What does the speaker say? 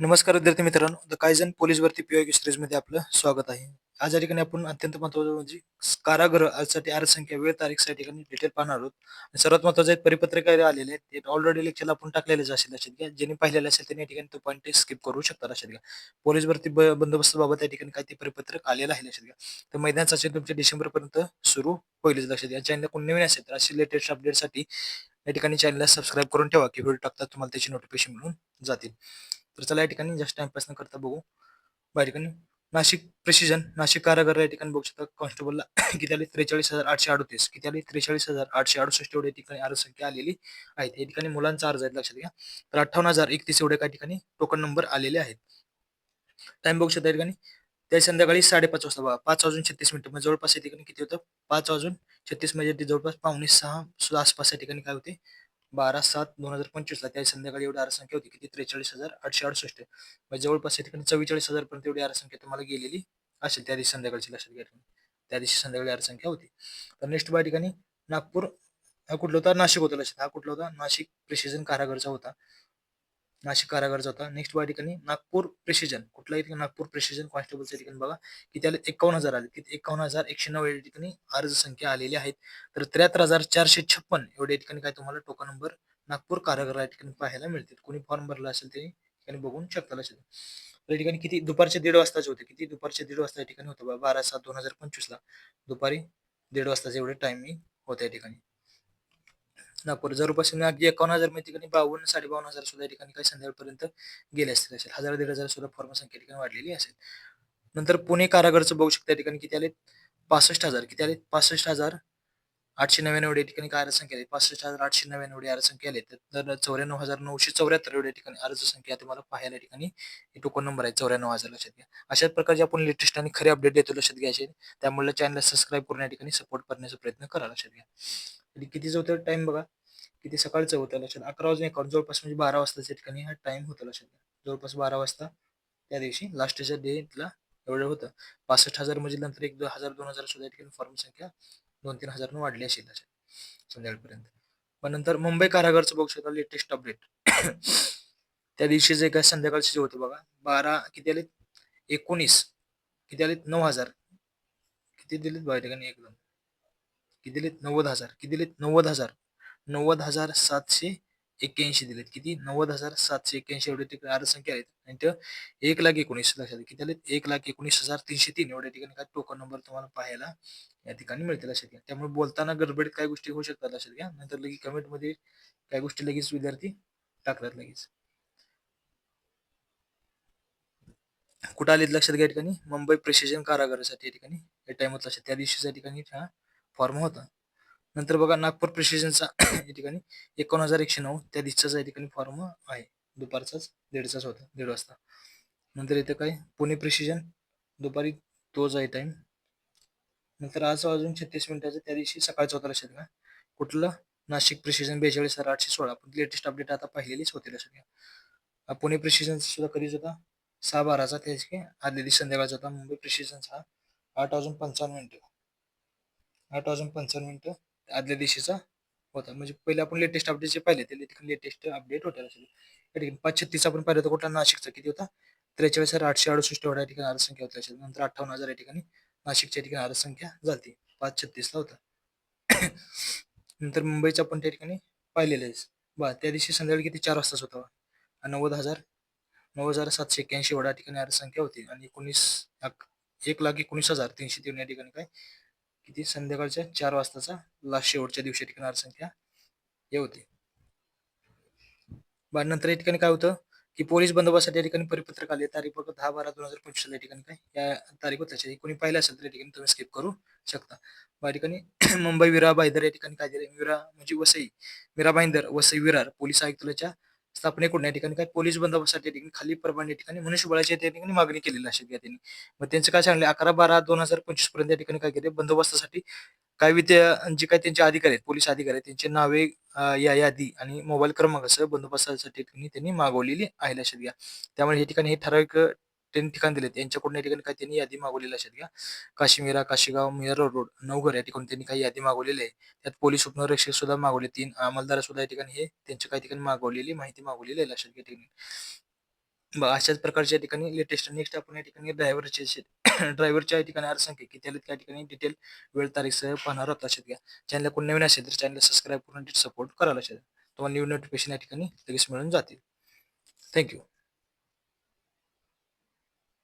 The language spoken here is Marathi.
नमस्कार विद्यार्थी मित्रांनो. द कायझन पोलीस भरती पीओ सिरीजमध्ये आपलं स्वागत आहे. आज या ठिकाणी आपण अत्यंत महत्वाचं म्हणजे कारागृहसाठी अर्ज संख्या वेळ तारीख या ठिकाणी डिटेल पाहणार आहोत. आणि सर्वात महत्वाचं आहे परिपत्रक आलेले आहेत ते ऑलरेडी लेक्चरला आपण टाकलेलेच असेल लक्षात घ्या. ज्यांनी पाहिलेलं असेल त्यांनी या ठिकाणी तो पॉईंट स्किप करू शकता लक्षात घ्या. पोलीस भरती ब- बंदोबस्त बाबत या ठिकाणी काय ते परिपत्रक आलेलं आहे लक्षात घ्या. तर मैदान चाचणी तुमच्या डिसेंबरपर्यंत सुरू होईलच लक्षात घ्या. चॅनल कोण नवीन असेल तर अशी लेटेस्ट अपडेटसाठी या ठिकाणी चॅनलला सबस्क्राईब करून ठेवा की व्हिडिओ टाकतात तुम्हाला त्याची नोटिफिकेशन मिळून जातील. तर चला या ठिकाणी जास्त टाइमपास न करता बघू. या ठिकाणी. नाशिक प्रेसिजन नाशिक कारागार या ठिकाणी बघू शकता कॉन्स्टेबलला किती आली? त्रेचाळीस हजार आठशे अडतीस. किती आली? त्रेचाळीस हजार आठशे अडुसष्ट एवढ्या ठिकाणी अर्ज संख्या आलेली आहे. या ठिकाणी मुलांचा अर्ज आहे लक्षात घ्या. तर अठ्ठावन्न हजार एकतीस एवढे काही ठिकाणी टोकन नंबर आलेले आहेत. टाइम बघू शकता या ठिकाणी. त्या संध्याकाळी साडेपाच वाजता बघा. पाच वाजून छत्तीस मिनिटं. म्हणजे जवळपास या ठिकाणी किती होतं? पाच वाजून छत्तीस म्हणजे ते जवळपास पावणे सहा सुद्धा आसपास या ठिकाणी काय होते? बारा सात दोन हजार पंचवीसला त्या संध्याकाळी एवढी आरसंख्या होती किती? त्रेचाळीस हजार आठशे अडुसष्ट. म्हणजे जवळपास या ठिकाणी चव्वेचाळीस हजार पर्यंत एवढी आरसंख्या तुम्हाला गेलेली असेल त्या दिवशी संध्याकाळची लक्षात घ्या त्या दिवशी संध्याकाळी आरसंख्या होती. तर नेक्स्ट बाय ठिकाणी नागपूर हा कुठला होता? नाशिक होता लक्षात. हा कुठला होता? नाशिक प्रिसिजन कारागरचा होता. नाशिक कारागारचा होता नेक्स्ट या ठिकाणी नागपूर प्रेसिजन कुठलाही ठिकाणी नागपूर प्रेसिजन कॉन्स्टेबलच्या ठिकाणी बघा की त्याला एकावन्न हजार आले. तिथे एकावन्न हजार एकशे नऊ या ठिकाणी अर्ज संख्या आलेली आहेत. तर त्र्याहत्तर हजार चारशे छप्पन एवढ्या ठिकाणी काय तुम्हाला टोकन नंबर नागपूर कारागार या ठिकाणी पाहायला मिळतील. कोणी फॉर्म भरला असेल ते ठिकाणी बघून शकता असेल. या ठिकाणी किती दुपारचे दीड वाजताचे होते. किती दुपारचे दीड वाजता या ठिकाणी होतं बारा सात दोन हजार पंचवीस ला दुपारी दीड वाजताचे एवढे टायमिंग होतं या ठिकाणी. नागपूर जवळपासून अगदी एकावन्न हजार मी ठिकाणी बावन्न साडे बावन्न हजार सुद्धा या ठिकाणी काही संध्याकाळपर्यंत गेले असतील असेल. हजार दीड हजार सुद्धा फॉर्म संख्या ठिकाणी वाढलेली असेल. नंतर पुणे कारागरचं बघू शकता या ठिकाणी किती आले पासष्ट हजार. किती आले पासष्ट हजार आठशे नव्याण्णव एवढ्या ठिकाणी काय संख्या आली पासष्ट हजार आठशे नव्याण्णव एवढी संख्या आली तर चौऱ्याण्णव हजार नऊशे चौऱ्याहत्तर एवढ्या ठिकाणी अर्ज संख्या तुम्हाला पाहायला ठिकाणी टोकन नंबर आहे चौऱ्याण्णव हजार लक्षात घ्या. अशाच प्रकारचे आपण लेटेस्ट आणि खरे अपडेट देतो लक्षात घ्यायचे. त्यामुळे चॅनलला सबस्क्राईब करून या ठिकाणी सपोर्ट करण्याचा प्रयत्न करा लक्षात घ्या. किती होतं टाइम बघा किती सकाळचं होतं लक्षात. अकरा वाजून एक जवळपास म्हणजे बारा वाजताच्या ठिकाणी हा टाइम होता लक्षात जवळपास बारा वाजता त्या दिवशी लास्टच्या डेटला एवढं होतं. पासष्ट हजार म्हणजे नंतर एक दोन हजार दोन हजार सुद्धा ठिकाणी फॉर्म संख्या दोन तीन हजारनं वाढली असेल संध्याकाळपर्यंत. पण नंतर मुंबई कारागारचं बघू शकता लेटेस्ट अपडेट त्या दिवशी जे काय संध्याकाळचे जे होते बघा बारा किती आलेत? एकोणीस. किती आलेत? नऊ हजार. किती दिलेत? बाहेर ठिकाणी एक दोन. किती दिलेत? नव्वद हजार. किती दिलेत? नव्वद हजार. नव्वद हजार सातशे एक्क्याऐंशी दिलेत. किती? नव्वद हजार सातशे एक्क्याऐंशी एवढे ठिकाणी आरसंख्या आहेत. आणि ते एक लाख एकोणीस लक्षात किती आलेत? एक लाख एकोणीस हजार तीनशे तीन एवढ्या ठिकाणी काय टोकन नंबर तुम्हाला पाहायला या ठिकाणी मिळते लक्षात घ्या. त्यामुळे बोलताना गडबडीत काय गोष्टी होऊ शकतात लक्षात घ्या. नंतर लगेच कमेंटमध्ये काय गोष्टी लगेच विद्यार्थी टाकतात लगेच. कुठं आलेत लक्षात घ्या ठिकाणी? मुंबई प्रिसिजन कारागारासाठी या ठिकाणी. हे टाइम होत लक्षात. त्या दिवशीच्या ठिकाणी हा फॉर्म होता. नंतर बघा नागपूर प्रिसिजनचा या ठिकाणी एकोण हजार एकशे नऊ त्या दिवसाचा या ठिकाणी फॉर्म आहे. दुपारचाच दीडचाच होता दीड वाजता. नंतर इथं काय? पुणे प्रिसिजन दुपारी तोच आहे टाईम नंतर आज वाजून छत्तीस मिनिटाचं त्या दिवशी सकाळचं होतं लक्षात घ्या. कुठलं? नाशिक प्रिसिजन बेचाळीस हजार आठशे सोळा. पण लेटेस्ट अपडेट आता पाहिलेलीच होती लक्षात घ्या. पुणे प्रिसिजनचा सुद्धा कधीच होता? सहा बाराचा त्याची आदल्या दिवशी संध्याकाळचा होता. मुंबई प्रिसिजनचा आठ वाजून पंचावन्न मिनिटं. आठ वाजून पंचावन्न मिनिटं आदल्या दिवशीचा होता. म्हणजे पहिले आपण लेटेस्ट अपडेटचे पाहिले ते लेटेस्ट अपडेट होते ठिकाणी पाच छत्तीस आपण पाहिलं तर कुठला नाशिकचा किती होता? त्रेचाळीस हजार आठशे अडुसष्ट एवढ्या ठिकाणी आरसंख्या होत्या होती नंतर अठ्ठावन्न हजार या ठिकाणी नाशिकच्या ठिकाणी आरसंख्या झाली पाच छत्तीसला होता. नंतर मुंबईचा पण त्या ठिकाणी पाहिलेलं आहे. बा त्या दिवशी संध्याकाळी किती? चार वाजताच होता नव्वद हजार नऊ हजार सातशे एक्क्याऐंशी एवढ्या ठिकाणी आरसंख्या होती. आणि एकोणीस एक लाख एकोणीस हजार तीनशे तीन या ठिकाणी काय? किती? संध्याकाळच्या चार वाजताचा लास्ट शेवटच्या दिवशी ठिकाणी संख्या हे होती. नंतर या ठिकाणी काय होतं की पोलीस बंदोबस्तासाठी या ठिकाणी परिपत्रक आले. तारीख दहा बारा दोन हजार पंचवीस या ठिकाणी काय? या तारीख होत्या कोणी पाहिलं असेल तर या ठिकाणी तुम्ही स्किप करू शकता. या ठिकाणी मुंबई विरा बायदर या ठिकाणी काय दिले विरा म्हणजे वसई. विरा बाईंदर वसई विरार पोलीस आयुक्तालयाच्या स्थापनेकडून या ठिकाणी काय पोलीस बंदोबस्तासाठी ठिकाणी खाली प्रमाणे या ठिकाणी मनुष्यबळाच्या त्या ठिकाणी मागणी केलेली असेल या त्यांनी मग त्यांचं काय सांगले अकरा बारा दोन हजार पंचवीसपर्यंत या ठिकाणी काय केले बंदोबस्तासाठी काय विद्या जे काही त्यांचे अधिकारी आहेत पोलीस अधिकारी आहेत त्यांचे नावे या यादी आणि मोबाईल क्रमांक बंदोबस्तासाठी त्यांनी मागवलेली आहे लक्षात घ्या त्यामुळे हे ठिकाणी हे ठराविक त्यांनी ठिकाण दिलेत. यांच्याकडून या ठिकाणी काही त्यांनी यादी मागवलेली लक्षात घ्या काश्मीरा काशीगाव मिरर रोड नवघर या ठिकाणी त्यांनी काही यादी मागवलेली आहे त्यात पोलीस उपनिरीक्षक सुद्धा मागवले. तीन अंमलदार सुद्धा या ठिकाणी हे त्यांच्या काही ठिकाणी मागवलेली माहिती मागवलेली आहे लक्षात घ्या ठिकाणी. बघा अशाच प्रकारच्या या ठिकाणी लेटेस्ट नेक्स्ट आपण या ठिकाणी ड्रायव्हरचे ड्रायव्हरच्या या ठिकाणी अर्जसंख्या किती आले त्या ठिकाणी डिटेल वेळ तारीख सह पाहणार आहोत लक्षात घ्या चॅनल कोण नवीन असेल तर चॅनल सबस्क्राईब करून सपोर्ट करा लक्षात तुम्हाला न्यू नोटिफिकेशन या ठिकाणी लगेच मिळून जातील. थँक्यू